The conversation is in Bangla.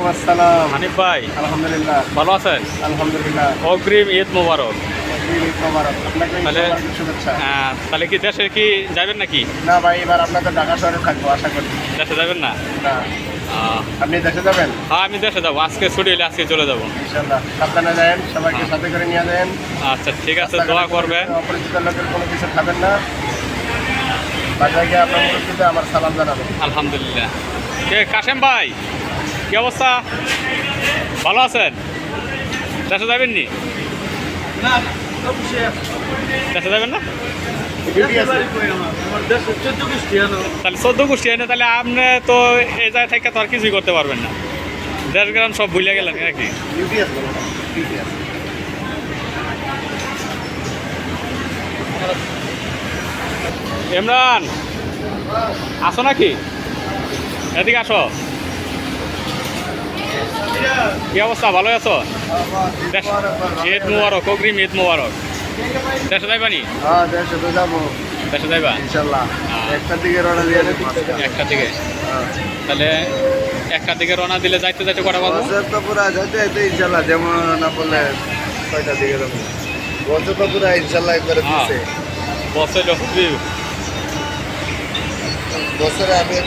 ওয়ালাইকুম আসসালাম। হানিফ ভাই আলহামদুলিল্লাহ। ভালো আছেন? আলহামদুলিল্লাহ। অগ্রিম ঈদ মোবারক। তাহলে- হ্যাঁ, তাহলে কি দেশে কি যাবেন নাকি? না ভাই এবার আপনাদের ঢাকা শহরে থাকব আশা করি। দেশে যাবেন না? আপনি দেশে যাবেন? হ্যাঁ আমি দেশে যাব। আজকে ছুটি হলে আজকে চলে যাব। ইনশাল্লাহ সাবধানে যাবেন সবাইকে সাথে করে নিয়ে যাবেন আচ্ছা ঠিক আছে দোয়া করবে অপরিচিত লোকের কোনো কিছু খাবেন না। বাজারে গিয়ে আপনার আমার সালাম জানাবেন। আলহামদুলিল্লাহ। কে কাশেম ভাই? কি অবস্থা? ভালো আছেন? দেশে যাবেন নি? দেশে যাবেন না? ডিউটি তাহলে চোদ্দ গোষ্ঠী এনে তাহলে আপনি তো এই জায়গায় থেকে তো আর কিছুই করতে পারবেন না। দেশ গ্রাম সব ভুলে গেলেন নাকি আছে ইমরান আসো নাকি? এদিকে আসো। কি অবস্থা? ভালো আছো? ঈদ মুবারক অগ্রিম ঈদ মুবারক। দেশে হ্যাঁ দেশে তো যাব। দেশে যাইবা? ইনশাল্লাহ। হ্যাঁ। একটার দিকে রওনা দিয়ে দিকে। তাহলে একটা দিকে রওনা দিলে যাইতে যাইতে কটা পাবো তো পুরা যাইতে যাইতে ইনশাল্লাহ যেমন না বললে কয়টা দিকে যাব। বছর তো পুরা ইনশাল্লাহ একবারে হ্যাঁ। দিচ্ছে বছরে আমি